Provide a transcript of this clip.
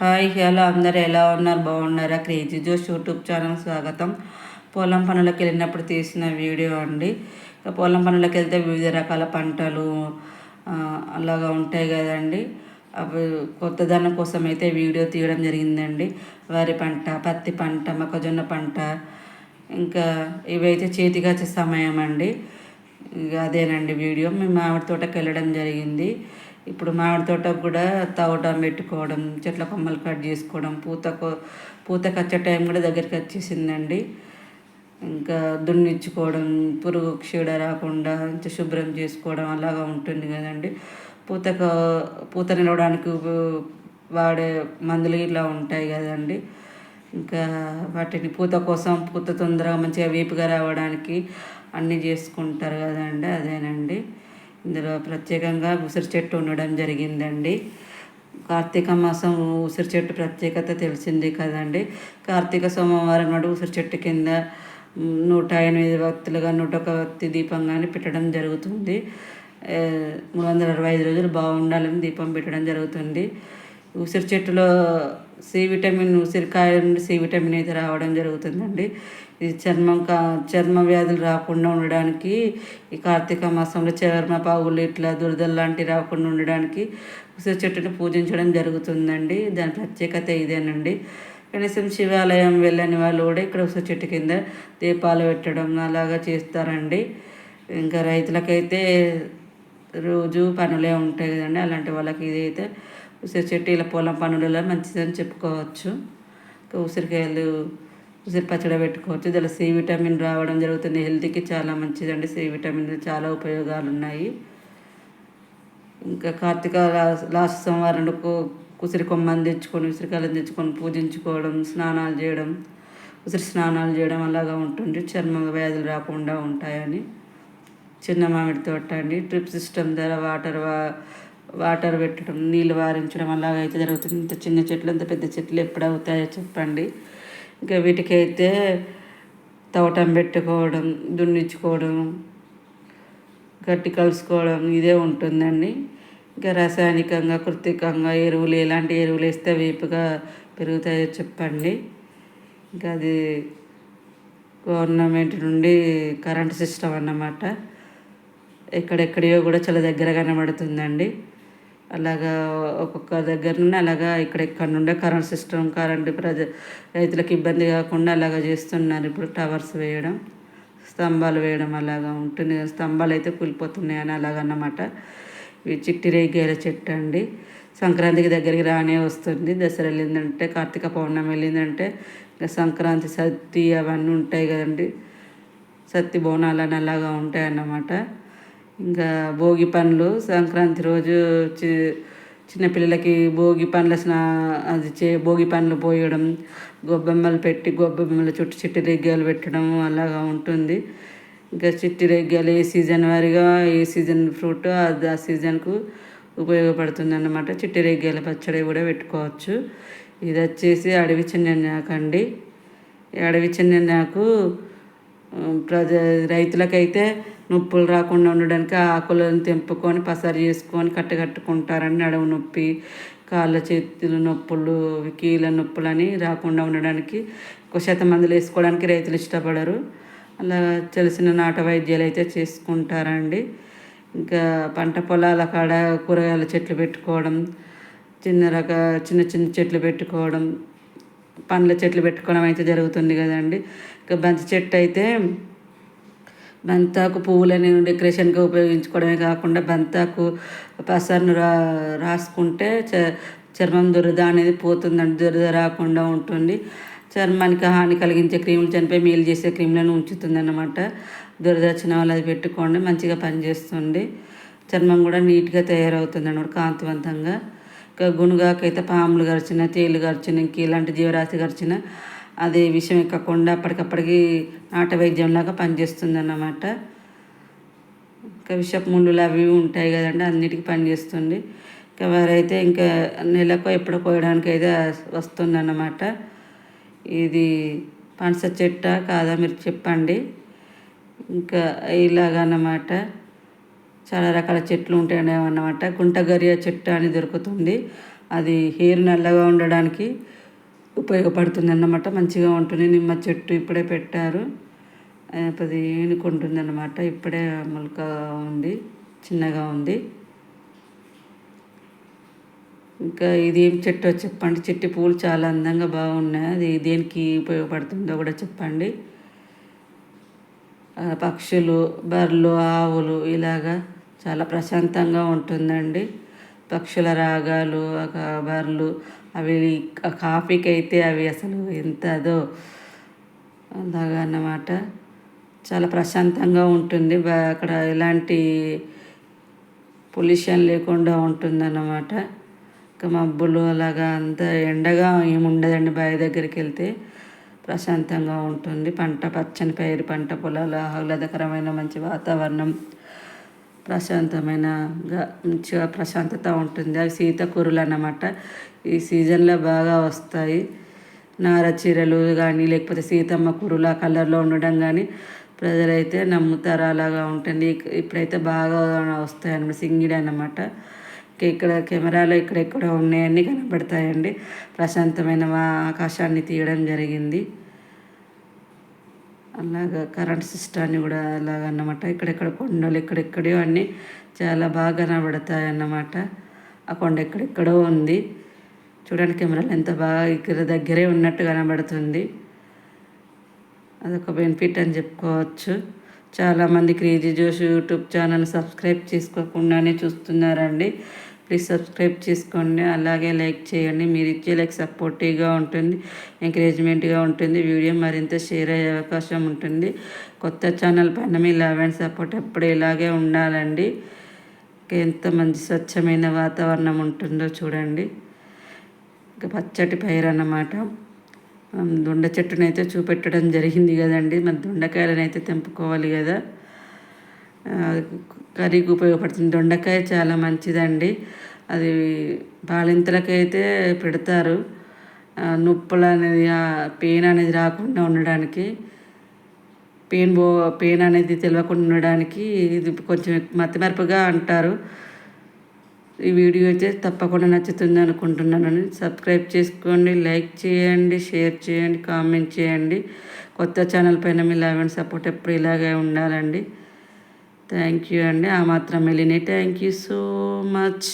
Hi hello అందరు ఎలా ఉన్నారు? బాగున్నారా? క్రేజీ జోష్ యూట్యూబ్ ఛానల్ స్వాగతం. పొలం పనులకు వెళ్ళినప్పుడు తీసిన వీడియో అండి. పొలం పనులకు వెళ్తే వివిధ రకాల పంటలు అలాగా ఉంటాయి కదండి. అవి కొత్తదనం కోసం అయితే వీడియో తీయడం జరిగిందండి. వరి పంట పత్తి పంట మొక్కజొన్న పంట ఇంకా ఇవైతే చేతికి వచ్చే సమయం అండి. ఇక అదేనండి వీడియో. మేము మామిడి తోటకి వెళ్ళడం జరిగింది. ఇప్పుడు మామిడి తోటకు కూడా తవ్వడం పెట్టుకోవడం చెట్ల కొమ్మలు కట్ చేసుకోవడం పూతకు పూతకు వచ్చే టైం కూడా దగ్గరికి వచ్చేసిందండి. ఇంకా దున్నిచ్చుకోవడం పురుగు క్షీడ రాకుండా ఇంత శుభ్రం చేసుకోవడం అలాగా ఉంటుంది కదండి. పూతకు పూత నిలవడానికి వాడే మందులు ఇలా ఉంటాయి కదండి. ఇంకా వాటిని పూత కోసం పూత తొందరగా మంచిగా వీపుగా రావడానికి అన్నీ చేసుకుంటారు కదండి అదేనండి. ఇందులో ప్రత్యేకంగా ఉసిరి చెట్టు ఉండడం జరిగిందండి. కార్తీక మాసం ఉసిరి చెట్టు ప్రత్యేకత తెలిసింది కదండి. కార్తీక సోమవారం నాడు ఉసిరి చెట్టు కింద నూట ఎనిమిది భక్తులుగా నూట ఒక భక్తి దీపం కానీ పెట్టడం జరుగుతుంది. మూడు వందల అరవై ఐదు రోజులు బాగుండాలని దీపం పెట్టడం జరుగుతుంది. ఉసిరి చెట్టులో సి విటమిన్ ఉసిరికాయ నుండి సి విటమిన్ అయితే రావడం జరుగుతుందండి. ఇది చర్మం కా చర్మ వ్యాధులు రాకుండా ఉండడానికి ఈ కార్తీక మాసంలో చర్మ పావులు ఇట్లా దురదలు లాంటివి రాకుండా ఉండడానికి ఉసిరి చెట్టుని పూజించడం జరుగుతుందండి. దాని ప్రత్యేకత ఇదేనండి. కనీసం శివాలయం వెళ్ళని వాళ్ళు కూడా ఇక్కడ ఉసిరి చెట్టు కింద దీపాలు పెట్టడం అలాగా చేస్తారండి. ఇంకా రైతులకైతే రోజు పనులే ఉంటాయి కదండి. అలాంటి వాళ్ళకి ఇదైతే ఉసిరి చెట్టు ఇలా పొలం పనులలో మంచిదని చెప్పుకోవచ్చు. ఇంకా ఉసిరికాయలు ఉసిరి పచ్చడి పెట్టుకోవచ్చు. దానిలో సి విటమిన్ రావడం జరుగుతుంది. హెల్త్కి చాలా మంచిదండి. సి విటమిన్ చాలా ఉపయోగాలు ఉన్నాయి ఇంకా కార్తీక లాస్ట్ సోమవారం ఉసిరి కొమ్మని తెచ్చుకొని ఉసిరికాయలను తెచ్చుకొని పూజించుకోవడం స్నానాలు చేయడం ఉసిరి స్నానాలు చేయడం అలాగా ఉంటుంది. చర్మ వ్యాధులు రాకుండా ఉంటాయని చిన్న మామిడి తోట అండి. డ్రిప్ సిస్టమ్ ద్వారా వాటర్ వా వాటర్ పెట్టడం నీళ్ళు వారించడం అలాగైతే అయితే జరుగుతుంది. ఇంత చిన్న చెట్లు ఇంత పెద్ద చెట్లు ఎప్పుడు అవుతాయో చెప్పండి. ఇంకా వీటికైతే తవటం పెట్టుకోవడం దున్నించుకోవడం గట్టి కలుసుకోవడం ఇదే ఉంటుందండి. ఇంకా రసాయనికంగా కృత్రికంగా ఎరువులు ఎలాంటి ఎరువులు వేస్తే వేపుగా పెరుగుతాయో చెప్పండి. ఇంకా అది గవర్నమెంట్ నుండి కరెంట్ సిస్టమ్ అన్నమాట. ఎక్కడెక్కడియో కూడా చాలా దగ్గర కనబడుతుందండి. అలాగా ఒక్కొక్క దగ్గర నుండి అలాగా ఇక్కడ నుండే కరెంట్ సిస్టమ్ కరెంట్ ప్రజ రైతులకు ఇబ్బంది కాకుండా అలాగా చేస్తున్నారు. ఇప్పుడు టవర్స్ వేయడం స్తంభాలు వేయడం అలాగా ఉంటుంది స్తంభాలు అయితే కూలిపోతున్నాయి అని అలాగన్నమాట. ఇవి చిట్టి రేగాయల చెట్టు అండి. సంక్రాంతికి దగ్గరికి రానే వస్తుంది. దసరా వెళ్ళిందంటే కార్తీక పౌర్ణమి వెళ్ళిందంటే ఇంకా సంక్రాంతి సత్తి అవన్నీ ఉంటాయి కదండి. సత్తి బోనాలు అని అలాగా ఉంటాయి అన్నమాట ఇంకా భోగి పండ్లు సంక్రాంతి రోజు చిన్నపిల్లలకి భోగి పండ్ల స్నా అది చే భోగి పండ్లు పోయడం గొబ్బెమ్మలు పెట్టి గొబ్బెమ్మల చుట్టూ చిట్టి రెగ్గాలు పెట్టడం అలాగా ఉంటుంది. ఇంకా చిట్టి రెగ్గాలు ఏ సీజన్ వారిగా ఏ సీజన్ ఫ్రూట్ అది ఆ సీజన్కు ఉపయోగపడుతుంది అన్నమాట చిట్టి రెగ్గాల పచ్చడి కూడా పెట్టుకోవచ్చు. ఇది వచ్చేసి అడవి చిన్నెన్నాకు అండి అడవి అడవి నాకు ప్రజ రైతులకైతే నొప్పులు రాకుండా ఉండడానికి ఆకులను తెంపుకొని పసరు చేసుకొని కట్టకట్టుకుంటారని నడుము నొప్పి కాళ్ళ చేతులు నొప్పులు కీళ్ళ నొప్పులు అని రాకుండా ఉండడానికి ఒక శాతం మందులు వేసుకోవడానికి రైతులు ఇష్టపడరు. అలా తెలిసిన నాట వైద్యాలు అయితే చేసుకుంటారండి. ఇంకా పంట పొలాల కాడ కూరగాయల చెట్లు పెట్టుకోవడం చిన్న రక చిన్న చిన్న చెట్లు పెట్టుకోవడం పండ్ల చెట్లు పెట్టుకోవడం అయితే జరుగుతుంది కదండి. ఇంకా బంతి చెట్టు అయితే బంతాకు పువ్వులని డెకరేషన్గా ఉపయోగించుకోవడమే కాకుండా బంతాకు పసర్ను రా రాసుకుంటే చ చర్మం దురద అనేది పోతుందండి. దురద రాకుండా ఉంటుంది. చర్మానికి హాని కలిగించే క్రీములు చనిపోయి మేలు చేసే క్రీములను ఉంచుతుంది అన్నమాట దురద వచ్చిన వాళ్ళు అది పెట్టుకోండి మంచిగా పనిచేస్తుంది. చర్మం కూడా నీట్గా తయారవుతుంది అన్నమాట కాంతివంతంగా. గునుగాకైతే పాములు గరిచిన తేలు గరిచిన ఇంక ఇలాంటి జీవరాశి గరిచిన అది విషయం ఎక్కకుండా అప్పటికప్పటికి నాట వైద్యంలాగా పనిచేస్తుంది అన్నమాట ఇంకా విషపు ముళ్ళులు అవి ఉంటాయి కదండి అన్నిటికీ పనిచేస్తుంది. ఇంకా వారైతే ఇంకా నెలకు ఎప్పుడు కోయడానికి అయితే వస్తుంది అన్నమాట ఇది పనస చెట్ట కాదా మీరు చెప్పండి. ఇంకా ఇలాగన్నమాట. చాలా రకాల చెట్లు ఉంటాయి అన్నమాట. గుంటగరియ చెట్టు అని దొరుకుతుంది. అది హెయిర్ నల్లగా ఉండడానికి ఉపయోగపడుతుంది అన్నమాట మంచిగా ఉంటుంది. నిమ్మ చెట్టు ఇప్పుడే పెట్టారు. అది ఏనుకుంటుంది అన్నమాట ఇప్పుడే మొలక ఉంది. చిన్నగా ఉంది. ఇంకా ఇది ఏం చెట్టు చెప్పండి. చెట్టు పూలు చాలా అందంగా బాగున్నాయి. అది దేనికి ఉపయోగపడుతుందో కూడా చెప్పండి. పక్షులు బర్రెలు ఆవులు ఇలాగా చాలా ప్రశాంతంగా ఉంటుందండి. పక్షుల రాగాలు బర్రెలు అవి కాఫీకి అయితే అవి అసలు ఎంత అదో అలాగా అన్నమాట చాలా ప్రశాంతంగా ఉంటుంది. అక్కడ ఎలాంటి పొల్యూషన్ లేకుండా ఉంటుందన్నమాట. ఇంకా మబ్బులు అలాగా అంత ఎండగా ఏముండదండి బావి దగ్గరికి వెళ్తే ప్రశాంతంగా ఉంటుంది. పంట పచ్చని పైరు పంట పొలాలు ఆహ్లాదకరమైన మంచి వాతావరణం. ప్రశాంతమైనగా మంచిగా ప్రశాంతత ఉంటుంది. అవి సీతకూరలు అన్నమాట ఈ సీజన్లో బాగా వస్తాయి. నార చీరలు కానీ లేకపోతే సీతమ్మ కూరలు ఆ కలర్లో ఉండడం కానీ ప్రజలైతే నమ్ముతారు. అలాగా ఉంటుంది. ఇప్పుడైతే బాగా వస్తాయి అన్నమాట సింగిడి అన్నమాట. ఇక్కడ కెమెరాలో ఇక్కడెక్కడ ఉన్నాయన్నీ కనబడతాయండి. ప్రశాంతమైన ఆకాశాన్ని తీయడం జరిగింది. అలాగా కరెంట్ సిస్టాన్ని కూడా అలాగ అన్నమాట ఇక్కడెక్కడ కొండలు ఎక్కడెక్కడో అన్నీ చాలా బాగా కనబడతాయి అన్నమాట ఆ కొండ ఎక్కడెక్కడో ఉంది. చూడండి కెమెరాలు ఎంత బాగా ఇక్కడ దగ్గరే ఉన్నట్టు కనబడుతుంది. అదొక బెనిఫిట్ అని చెప్పుకోవచ్చు. చాలామంది క్రేజీ జోష్ యూట్యూబ్ ఛానల్ సబ్స్క్రైబ్ చేసుకోకుండానే చూస్తున్నారండి. ప్లీజ్ సబ్స్క్రైబ్ చేసుకోండి. అలాగే లైక్ చేయండి. మీరు ఇచ్చే లైక్ సపోర్టివ్గా ఉంటుంది ఎంకరేజ్మెంట్గా ఉంటుంది వీడియో మరింత షేర్ అయ్యే అవకాశం ఉంటుంది. కొత్త ఛానల్ పైన మీ లవ్ అండ్ సపోర్ట్ ఎప్పుడు ఇలాగే ఉండాలండి. ఎంత మంచి స్వచ్ఛమైన వాతావరణం ఉంటుందో చూడండి. ఇంకా పచ్చటి పైరు అన్నమాట. దొండ చెట్టునైతే చూపెట్టడం జరిగింది కదండి. మరి దొండకాయలను అయితే తెంపుకోవాలి కదా. కర్రీకి ఉపయోగపడుతుంది. దొండకాయ చాలా మంచిదండి. అది బాలింతలకైతే పెడతారు. నొప్పులు అనేది పెయిన్ అనేది రాకుండా ఉండడానికి పెయిన్ బో పెయిన్ అనేది తెలియకుండా ఉండడానికి ఇది కొంచెం మతిమరుపుగా అంటారు. ఈ వీడియో అయితే తప్పకుండా నచ్చుతుంది అనుకుంటున్నాను సబ్స్క్రైబ్ చేసుకోండి లైక్ చేయండి షేర్ చేయండి కామెంట్ చేయండి. కొత్త ఛానల్ పైన మీ లెవెన్ సపోర్ట్ ఎప్పుడు ఇలాగే ఉండాలండి. థ్యాంక్ యూ అండి. ఆ మాత్రం వెళ్ళినాయి థ్యాంక్ యూ సో మచ్